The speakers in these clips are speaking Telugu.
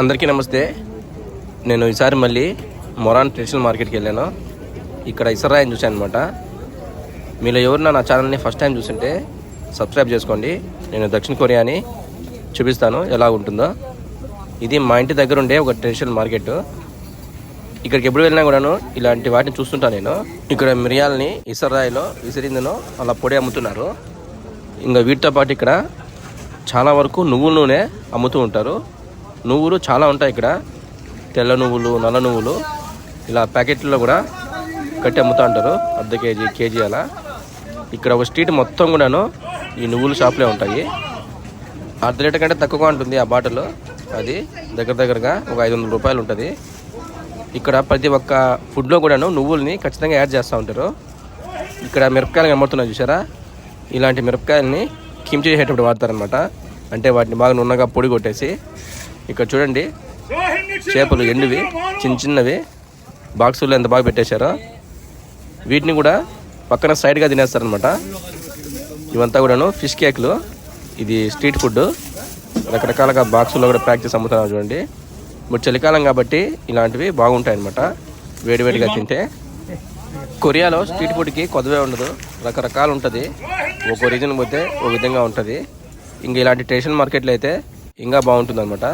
అందరికీ నమస్తే. నేను ఈసారి మళ్ళీ మొరాన్ ట్రెడిషనల్ మార్కెట్కి వెళ్ళాను. ఇక్కడ ఇసరాయని చూశాను అనమాట మీలో ఎవరన్నా నా ఛానల్ని ఫస్ట్ టైం చూసుంటే సబ్స్క్రైబ్ చేసుకోండి. నేను దక్షిణ కొరియాని చూపిస్తాను ఎలా ఉంటుందో. ఇది మా ఇంటి దగ్గర ఉండే ఒక ట్రెడిషనల్ మార్కెట్ ఇక్కడికి ఎప్పుడు వెళ్ళినా కూడాను ఇలాంటి వాటిని చూస్తుంటాను నేను. ఇక్కడ మిరియాలని ఇసరాయిలో విసిరిందనో అలా పొడి అమ్ముతున్నారు. ఇంకా వీటితో పాటు ఇక్కడ చాలా వరకు నువ్వుల నూనె అమ్ముతూ ఉంటారు. నువ్వులు చాలా ఉంటాయి ఇక్కడ. తెల్ల నువ్వులు నల్ల నువ్వులు. ఇలా ప్యాకెట్లో కూడా కట్టి అమ్ముతూ ఉంటారు. అర్ధ కేజీ కేజీ అలా. ఇక్కడ ఒక స్ట్రీట్ మొత్తం కూడాను ఈ నువ్వుల షాపులే ఉంటాయి. అర్ధ లీటర్ కంటే తక్కువగా ఉంటుంది ఆ బాటిల్. అది దగ్గర దగ్గరగా ఒక ఐదు వందల రూపాయలు ఉంటుంది. ఇక్కడ ప్రతి ఒక్క ఫుడ్లో కూడాను నువ్వుల్ని ఖచ్చితంగా యాడ్ చేస్తూ ఉంటారు. ఇక్కడ మిరపకాయలు కనబడుతున్నాయి చూసారా ఇలాంటి మిరపకాయలని కిమ్చి చేసేటప్పుడు వాడతారనమాట అంటే వాటిని బాగా నున్నగా పొడి కొట్టేసి ఇక్కడ చూడండి. చేపలు ఎండువి చిన్న చిన్నవి. బాక్సుల్లో ఎంత బాగా పెట్టేశారో. వీటిని కూడా పక్కన సైడ్గా తినేస్తారనమాట ఇవంతా కూడాను ఫిష్ కేక్లు ఇది స్ట్రీట్ ఫుడ్ రకరకాలుగా బాక్సుల్లో కూడా ప్యాక్ చేసి అమ్ముతున్నారు చూడండి. ఇప్పుడు చలికాలం కాబట్టి ఇలాంటివి బాగుంటాయి అనమాట వేడివేడిగా తింటే. కొరియాలో స్ట్రీట్ ఫుడ్కి కొదవే ఉండదు. రకరకాలు ఉంటుంది. ఒక్కో రీజన్ పోతే ఒక విధంగా ఉంటుంది. ఇంక ఇలాంటి ట్రెడిషనల్ మార్కెట్లో అయితే ఇంకా బాగుంటుంది అనమాట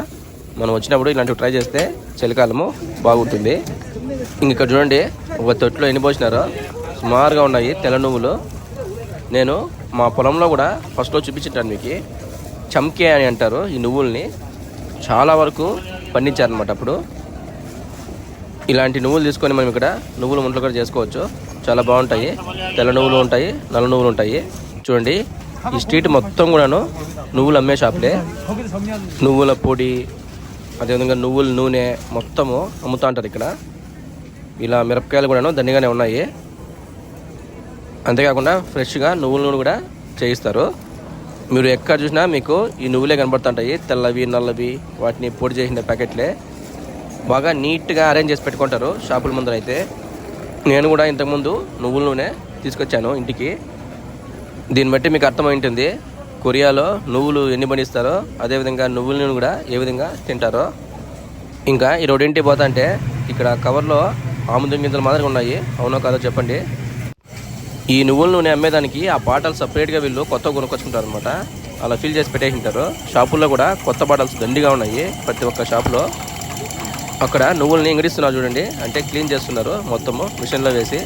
మనం వచ్చినప్పుడు ఇలాంటివి ట్రై చేస్తే చలికాలము బాగుంటుంది. ఇంకా చూడండి ఒక తొట్టులో ఎన్ని పోసినారో. సుమారుగా ఉన్నాయి తెల్ల నువ్వులు. నేను మా పొలంలో కూడా ఫస్ట్లో చూపించింటాను మీకు. చమ్కే అని అంటారు ఈ నువ్వుల్ని. చాలా వరకు పండించారనమాట అప్పుడు. ఇలాంటి నువ్వులు తీసుకొని మనం ఇక్కడ నువ్వులు ముంటలు కూడా చేసుకోవచ్చు. చాలా బాగుంటాయి. తెల్ల నువ్వులు ఉంటాయి నల్ల నువ్వులు ఉంటాయి. చూడండి ఈ స్ట్రీట్ మొత్తం కూడాను నువ్వులు అమ్మే షాపులే నువ్వుల పొడి అదేవిధంగా నువ్వుల నూనె మొత్తము అమ్ముతూ ఉంటారు ఇక్కడ. ఇలా మిరపకాయలు కూడాను దండిగానే ఉన్నాయి. అంతేకాకుండా ఫ్రెష్గా నువ్వుల నూనె కూడా చేయిస్తారు. మీరు ఎక్కడ చూసినా మీకు ఈ నువ్వులే కనబడుతుంటాయి. తెల్లవి నల్లవి వాటిని పొడి చేసిన ప్యాకెట్లే. బాగా నీట్గా అరేంజ్ చేసి పెట్టుకుంటారు షాపుల ముందర అయితే. నేను కూడా ఇంతకుముందు నువ్వుల నూనె తీసుకొచ్చాను ఇంటికి. దీన్ని బట్టి మీకు అర్థమైంటుంది. కొరియాలో నువ్వులు ఎన్ని పండిస్తారో అదేవిధంగా నువ్వుల నూనె కూడా ఏ విధంగా తింటారో. ఇంకా ఈ రెండింటి పోతా అంటే ఇక్కడ కవర్లో ఆముదం గింజలు మాదిరిగా ఉన్నాయి. అవునో కాదో చెప్పండి. ఈ నువ్వుల నూనె అమ్మేదానికి ఆ బాటలు సపరేట్గా వీళ్ళు కొత్త కొనుక్కొచ్చుకుంటారు అనమాట అలా ఫిల్ చేసి పెట్టేసింటారు. షాపుల్లో కూడా కొత్త బాటల్స్ దండిగా ఉన్నాయి ప్రతి ఒక్క షాప్లో. అక్కడ నువ్వుల్ని ఇంగడిస్తున్నారు చూడండి. అంటే క్లీన్ చేస్తున్నారు మొత్తము మిషన్లో వేసి.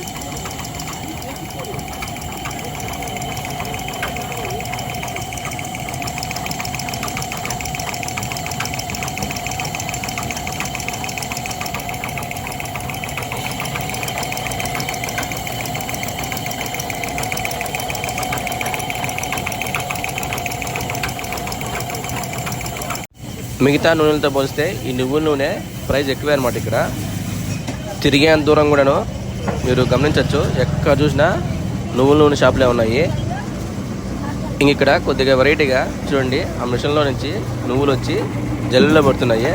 మిగతా నూనెలతో పోలిస్తే ఈ నువ్వుల నూనె ప్రైస్ ఎక్కువే అనమాట ఇక్కడ. తిరిగేంత దూరం కూడాను మీరు గమనించవచ్చు ఎక్కడ చూసినా నువ్వుల నూనె షాపులే ఉన్నాయి. ఇంక ఇక్కడ కొద్దిగా వెరైటీగా చూడండి ఆ మిషన్లో నుంచి నువ్వులు వచ్చి జల్లులో పడుతున్నాయి.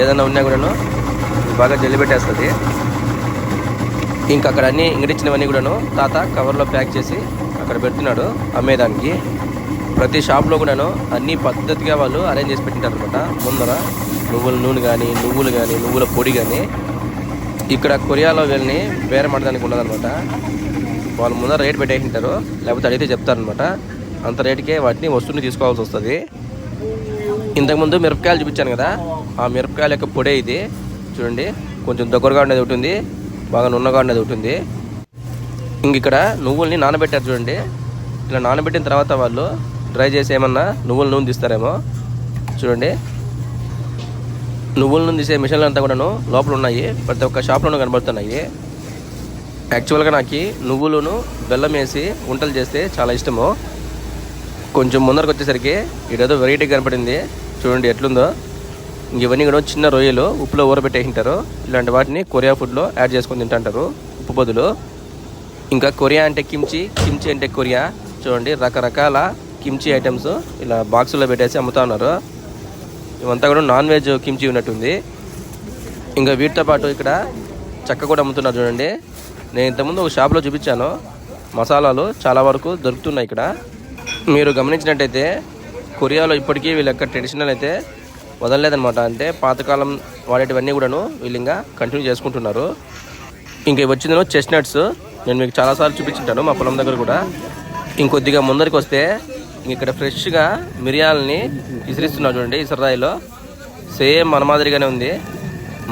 ఏదైనా ఉన్నా కూడాను బాగా జల్లి పెట్టేస్తుంది. ఇంకా అక్కడ అన్ని ఇంగడిచ్చినవన్నీ కూడాను తాత కవర్లో ప్యాక్ చేసి అక్కడ పెడుతున్నాడు అమ్మేదానికి. ప్రతి షాప్లో కూడాను అన్ని పద్ధతిగా వాళ్ళు అరేంజ్ చేసి పెట్టింటారు అనమాట ముందర నువ్వుల నూనె కానీ నువ్వులు కానీ నువ్వుల పొడి కానీ ఇక్కడ కొరియాలో వెళ్ళి బేరమాడడానికి ఉండదనమాట వాళ్ళు ముందర రేట్ పెట్టేసింటారు లేకపోతే అడిగితే చెప్తారనమాట అంత రేటుకే వాటిని వస్తువుని తీసుకోవాల్సి వస్తుంది. ఇంతకుముందు మిరపకాయలు చూపించాను కదా ఆ మిరపకాయల యొక్క పొడే ఇది. చూడండి కొంచెం దగ్గరగా ఉండేది ఒకటి ఉంది బాగా నున్నగా ఉండేది ఒకటి ఉంది. ఇంక ఇక్కడ నువ్వుల్ని నానబెట్టారు చూడండి. ఇలా నానబెట్టిన తర్వాత వాళ్ళు డ్రై చేసి ఏమన్నా నువ్వుల నూనె తీస్తారేమో? చూడండి. నువ్వుల నూనె తీసే మిషన్లు అంతా కూడాను లోపల ఉన్నాయి. ప్రతి ఒక్క షాప్లోనూ కనబడుతున్నాయి. యాక్చువల్గా నాకు నువ్వులను బెల్లం వేసి వంటలు చేస్తే చాలా ఇష్టము. కొంచెం ముందరకు వచ్చేసరికి ఇదేదో వెరైటీ కనపడింది. చూడండి ఎట్లుందో. ఇవన్నీ కూడా చిన్న రొయ్యలు ఉప్పులో ఊరబెట్టేసింటారు. ఇలాంటి వాటిని కొరియా ఫుడ్లో యాడ్ చేసుకొని తింటుంటారు ఉప్పు బదులు. ఇంకా కొరియా అంటే కిమ్చి కిమ్చి అంటే కొరియా. చూడండి రకరకాల కిమ్చి ఐటమ్స్ ఇలా బాక్సులో పెట్టేసి అమ్ముతా ఉన్నారు. ఇవంతా కూడా నాన్ వెజ్ కిమ్చి ఉన్నట్టుంది ఇంకా వీటితో పాటు ఇక్కడ చెక్క కూడా అమ్ముతున్నారు చూడండి. నేను ఇంతకుముందు ఒక షాప్లో చూపించాను. మసాలాలు చాలా వరకు దొరుకుతున్నాయి ఇక్కడ. మీరు గమనించినట్టయితే కొరియాలో ఇప్పటికీ వీళ్ళ యొక్క ట్రెడిషనల్ అయితే వదలలేదనమాట అంటే పాతకాలం వాడేటివన్నీ కూడాను వీళ్ళు ఇంకా కంటిన్యూ చేసుకుంటున్నారు. ఇంకా ఇవి వచ్చిందను చెస్ట్నట్స్ నేను మీకు చాలాసార్లు చూపించుంటాను మా పొలం దగ్గర కూడా. ఇంకొద్దిగా ముందరికి వస్తే ఇక్కడ ఫ్రెష్గా మిరియాలని విసిరిస్తున్నారు చూడండి ఇసరాయిలో సేమ్ మన మాదిరిగానే ఉంది.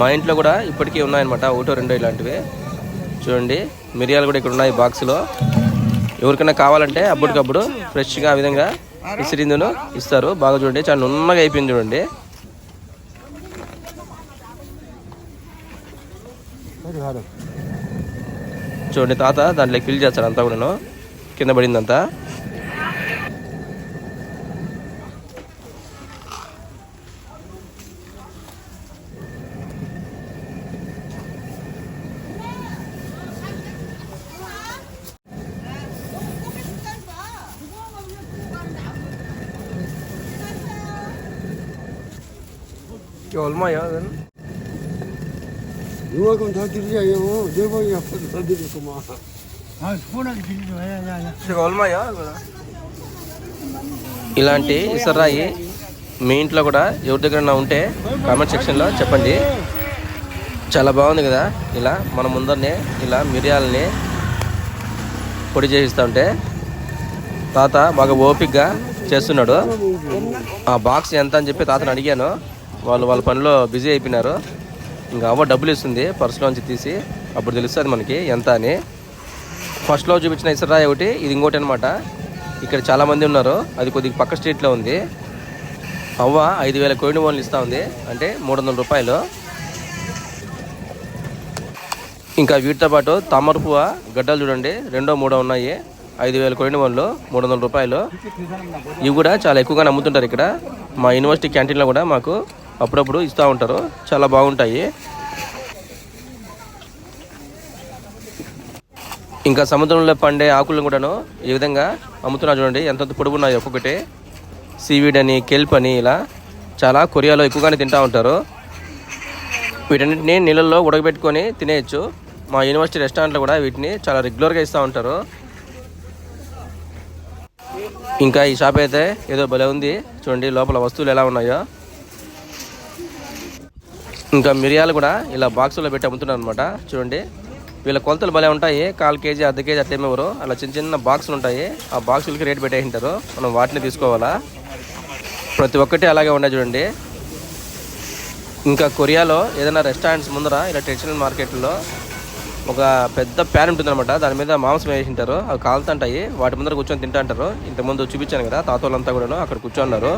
మా ఇంట్లో కూడా ఇప్పటికీ ఉన్నాయన్నమాట ఒకటో రెండో ఇలాంటివి. చూడండి మిరియాలు కూడా ఇక్కడ ఉన్నాయి బాక్స్లో. ఎవరికైనా కావాలంటే అప్పటికప్పుడు ఫ్రెష్గా ఆ విధంగా విసిరిందును ఇస్తారు. బాగా చూడండి చాలా నున్నగా అయిపోయింది చూడండి. చూడండి తాత దాంట్లో ఫిల్ చేస్తాడు అంతా కూడాను. కింద పడిందంతా. ఇలాంటి ఇసరాయి మీ ఇంట్లో కూడా ఎవరి దగ్గర ఉంటే కామెంట్ సెక్షన్లో చెప్పండి. చాలా బాగుంది కదా ఇలా మన ముందరనే ఇలా మిరియాలని పొడి చేయిస్తూ ఉంటే తాత బాగా ఓపిక్గా చేస్తున్నాడు. ఆ బాక్స్ ఎంత అని చెప్పి తాతను అడిగాను. వాళ్ళు వాళ్ళ పనిలో బిజీ అయిపోయినారు. ఇంకా అవ్వ డబ్బులు ఇస్తుంది పర్సులోంచి తీసి. అప్పుడు తెలుస్తుంది మనకి ఎంత అని. ఫస్ట్లో చూపించిన ఇసరా ఒకటి ఇది ఇంకోటి అనమాట ఇక్కడ చాలామంది ఉన్నారు అది కొద్దిగా పక్క స్ట్రీట్లో ఉంది. అవ్వ ఐదు వేల కోయిన ఓన్లు ఇస్తూ ఉంది అంటే మూడు వందల రూపాయలు. ఇంకా వీటితో పాటు తామర పువ్వ గడ్డలు చూడండి రెండో మూడో ఉన్నాయి. ఐదు వేల కోయిన ఓన్లు మూడు వందల రూపాయలు. ఇవి కూడా చాలా ఎక్కువగా నమ్ముతుంటారు ఇక్కడ. మా యూనివర్సిటీ క్యాంటీన్లో కూడా మాకు అప్పుడప్పుడు ఇస్తూ ఉంటారు. చాలా బాగుంటాయి. ఇంకా సముద్రంలో పండే ఆకులను కూడాను ఈ విధంగా అమ్ముతున్నారు చూడండి. ఎంత పొడుగు ఉన్నాయి ఒక్కొక్కటి. సీవీడ్ అని కెల్ప్ అని ఇలా చాలా కొరియాలో ఎక్కువగానే తింటూ ఉంటారు. వీటన్నిటిని నీళ్ళల్లో ఉడకబెట్టుకొని తినేయచ్చు. మా యూనివర్సిటీ రెస్టారెంట్లో కూడా వీటిని చాలా రెగ్యులర్గా ఇస్తూ ఉంటారు. ఇంకా ఈ షాప్ అయితే ఏదో భలే ఉంది. చూడండి లోపల వస్తువులు ఎలా ఉన్నాయో. ఇంకా మిరియాలు కూడా ఇలా బాక్సులో పెట్టి అమ్ముతున్నారు అనమాట చూడండి. వీళ్ళ కొలతలు భలే ఉంటాయి. కాల్ కేజీ అర్ధ కేజీ అట్లా అలా చిన్న చిన్న బాక్సులు ఉంటాయి. ఆ బాక్సులకి రేట్ పెట్టేసింటారు. మనం వాటిని తీసుకోవాలా? ప్రతి ఒక్కటి అలాగే ఉన్నాయి చూడండి. ఇంకా కొరియాలో ఏదైనా రెస్టారెంట్స్ ముందర ఇలా ట్రెడిషనల్ మార్కెట్లో ఒక పెద్ద ప్యాన్ ఉంటుందన్నమాట. దాని మీద మాంసం వేసింటారు. అవి కాలుతుంటాయి. వాటి ముందర కూర్చొని తింటాంటారు. ఇంతకుముందు చూపించాను కదా తాతోళ్ళంతా కూడాను అక్కడ కూర్చోన్నారు.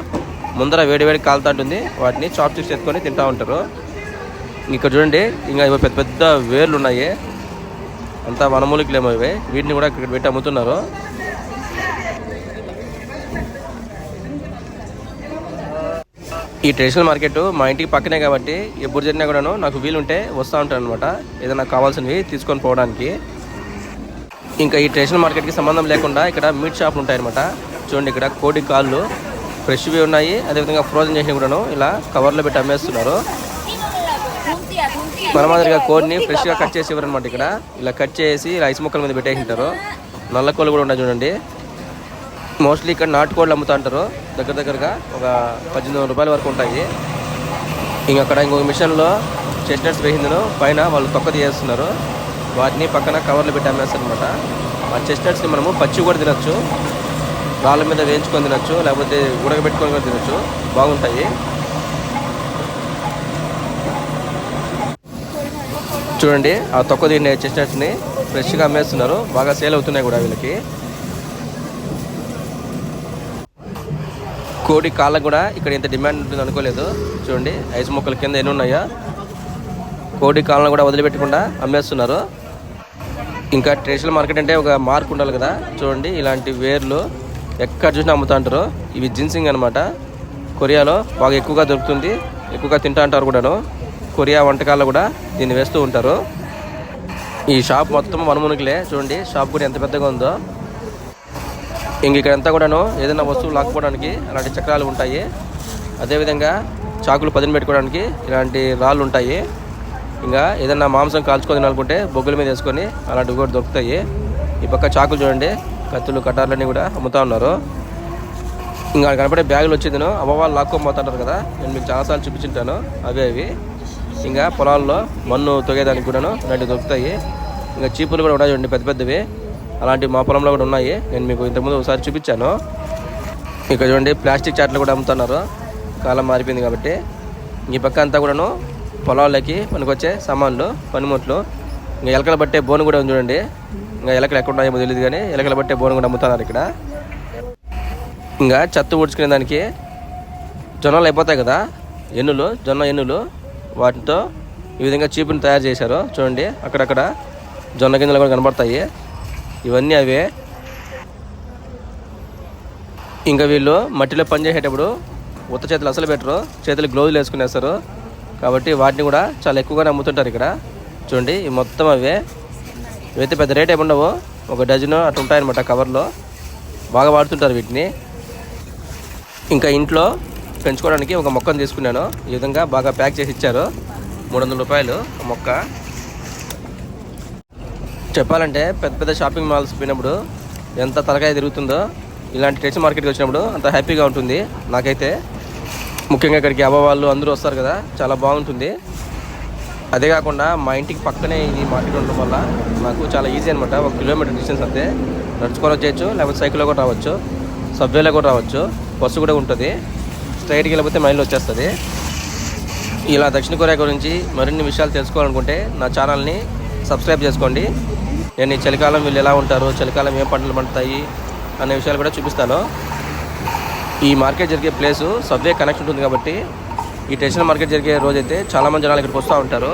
ముందర వేడి వేడి కాలుతా ఉంటుంది. వాటిని చాప్ చిప్స్ ఎత్తుకొని తింటా ఉంటారు. ఇక్కడ చూడండి ఇంకా ఇవి పెద్ద పెద్ద వేర్లు ఉన్నాయి. అంతా వనమూలికలేమో ఇవి. వీటిని కూడా ఇక్కడ పెట్టి అమ్ముతున్నారు. ఈ ట్రెడిషనల్ మార్కెట్ మా ఇంటికి పక్కనే కాబట్టి ఎప్పుడు జరిగినా కూడాను నాకు వీలుంటే వస్తూ ఉంటాను అనమాట ఏదైనా కావాల్సినవి తీసుకొని పోవడానికి. ఇంకా ఈ ట్రెడిషనల్ మార్కెట్కి సంబంధం లేకుండా ఇక్కడ మీట్ షాప్లు ఉంటాయన్నమాట. చూడండి ఇక్కడ కోడి కాళ్ళు ఫ్రెష్వి ఉన్నాయి. అదేవిధంగా ఫ్రోజన్ చేసినవి కూడాను ఇలా కవర్లో పెట్టి అమ్మేస్తున్నారు. మన మాదిరిగా కోడిని ఫ్రెష్గా కట్ చేసి ఇవ్వరనమాట ఇక్కడ. ఇలా కట్ చేసి ఇలా ఐస్ ముక్కల మీద పెట్టేసింటారు. నల్ల కోళ్ళు కూడా ఉన్నాయి చూడండి. మోస్ట్లీ ఇక్కడ నాటుకోళ్ళు అమ్ముతా ఉంటారు దగ్గర దగ్గరగా ఒక పద్దెనిమిది వందల రూపాయల వరకు ఉంటాయి. ఇంక అక్కడ ఇంకొక మిషన్లో చెస్ట్నట్స్ వేసిందను. పైన వాళ్ళు తొక్క తీసేస్తున్నారు వాటిని పక్కన కవర్లు పెట్టి అమ్మేస్తారనమాట ఆ చెస్ట్నట్స్ని మనము పచ్చి కూడా తినొచ్చు. రాళ్ళ మీద వేయించుకొని తినచ్చు. లేకపోతే ఉడకబెట్టుకొని కూడా తినొచ్చు. బాగుంటాయి. చూడండి ఆ తొక్క దీన్ని చెస్ట్నట్స్ని ఫ్రెష్గా అమ్మేస్తున్నారు. బాగా సేల్ అవుతున్నాయి కూడా వీళ్ళకి. కోడి కాళ్ళకు కూడా ఇక్కడ ఇంత డిమాండ్ ఉంటుంది అనుకోలేదు. చూడండి ఐస్ మొక్కల కింద ఎన్ని ఉన్నాయా. కోడి కాళ్ళను కూడా వదిలిపెట్టకుండా అమ్మేస్తున్నారు. ఇంకా ట్రెడిషనల్ మార్కెట్ అంటే ఒక మార్క్ ఉండాలి కదా. చూడండి ఇలాంటి వేర్లు ఎక్కడ చూసినా అమ్ముతా ఇవి జిన్సింగ్ అనమాట కొరియాలో బాగా ఎక్కువగా దొరుకుతుంది. ఎక్కువగా తింటా అంటారు కూడాను. కొరియా వంటకాల్లో కూడా దీన్ని వేస్తూ ఉంటారు. ఈ షాప్ మొత్తం వనమునికిలే చూడండి షాప్ కూడా ఎంత పెద్దగా ఉందో. ఇంక ఇక్కడ అంతా కూడాను ఏదైనా వస్తువు లాక్కోవడానికి అలాంటి చక్రాలు ఉంటాయి. అదేవిధంగా చాకులు పదిన పెట్టుకోవడానికి ఇలాంటి రాళ్ళు ఉంటాయి. ఇంకా ఏదైనా మాంసం కాల్చుకొని తినాలనుకుంటే బొగ్గుల మీద వేసుకొని అలాంటివి కూడా దొరుకుతాయి. ఈ పక్క చాకులు చూడండి కత్తులు కటార్లన్నీ కూడా అమ్ముతా ఉన్నారు. ఇంకా కనపడే బ్యాగులు వచ్చేదిను అమ్మవాళ్ళు లాక్కొని పోతుంటారు కదా. నేను మీకు చాలాసార్లు చూపించుంటాను అవే అవి. ఇంకా పొలాల్లో మన్ను తొగేదానికి కూడాను ఇలాంటివి దొరుకుతాయి. ఇంకా చీపులు కూడా ఉన్నాయి చూడండి పెద్ద పెద్దవి. అలాంటి మా పొలంలో కూడా ఉన్నాయి. నేను మీకు ఇంతకుముందు ఒకసారి చూపించాను. ఇక్కడ చూడండి ప్లాస్టిక్ చాట్లు కూడా అమ్ముతున్నారు. కాలం మారిపోయింది కాబట్టి. ఈ పక్క అంతా కూడాను పొలాల్లోకి పనికొచ్చే సామాన్లు పనిముట్లు. ఇంకా ఎలకలు పట్టే బోను కూడా ఉంది చూడండి. ఇంకా ఎలకలు ఎక్కడ ఉన్నాయో తెలియదు కానీ ఎలకలు పట్టే బోను కూడా అమ్ముతున్నారు ఇక్కడ. ఇంకా చెత్త ఊడ్చుకునే దానికి జొన్నలు అయిపోతాయి కదా. ఎన్నులు జొన్న ఎన్నులు. వాటితో ఈ విధంగా చీపుని తయారు చేశారు. చూడండి అక్కడక్కడ జొన్న గింజలు కూడా కనబడతాయి. ఇవన్నీ అవే. ఇంకా వీళ్ళు మట్టిలో పని చేసేటప్పుడు ఉత్త చేతులు అసలు పెట్టరు. చేతులు గ్లోజులు వేసుకునేస్తారు కాబట్టి వాటిని కూడా చాలా ఎక్కువగానే అమ్ముతుంటారు ఇక్కడ. చూడండి ఈ మొత్తం అవే. ఇవైతే పెద్ద రేట్ ఏమి ఉండవు. ఒక డజను అటు ఉంటాయన్నమాట కవర్లో బాగా వాడుతుంటారు వీటిని. ఇంకా ఇంట్లో పెంచుకోవడానికి ఒక మొక్కను తీసుకున్నాను. ఈ విధంగా బాగా ప్యాక్ చేసి ఇచ్చారు. మూడు వందల రూపాయలు మొక్క. చెప్పాలంటే పెద్ద పెద్ద షాపింగ్ మాల్స్ పోయినప్పుడు ఎంత తలకాయ తిరుగుతుందో ఇలాంటి టెక్స్ మార్కెట్కి వచ్చినప్పుడు అంత హ్యాపీగా ఉంటుంది నాకైతే. ముఖ్యంగా ఇక్కడికి అవ్వవాళ్ళు అందరూ వస్తారు కదా చాలా బాగుంటుంది. అదే కాకుండా మా ఇంటికి పక్కనే ఈ మార్కెట్ ఉండడం వల్ల నాకు చాలా ఈజీ అనమాట ఒక కిలోమీటర్ డిస్టెన్స్ అంతే. నడుచుకొని వచ్చేయచ్చు లేకపోతే సైకిల్లో కూడా రావచ్చు సబ్వేలో కూడా రావచ్చు బస్సు కూడా ఉంటుంది. స్ట్రైట్కి వెళ్ళిపోతే మైండ్లో వచ్చేస్తుంది. ఇలా దక్షిణ కొరియా గురించి మరిన్ని విషయాలు తెలుసుకోవాలనుకుంటే నా ఛానల్ని సబ్స్క్రైబ్ చేసుకోండి. నేను ఈ చలికాలం వీళ్ళు ఎలా ఉంటారు చలికాలం ఏం పంటలు పండుతాయి అనే విషయాలు కూడా చూపిస్తాను. ఈ మార్కెట్ జరిగే ప్లేసు సబ్వే కనెక్షన్ ఉంటుంది కాబట్టి ఈ టెన్షన్ మార్కెట్ జరిగే రోజైతే చాలామంది జనాలు ఇక్కడికి వస్తూ ఉంటారు.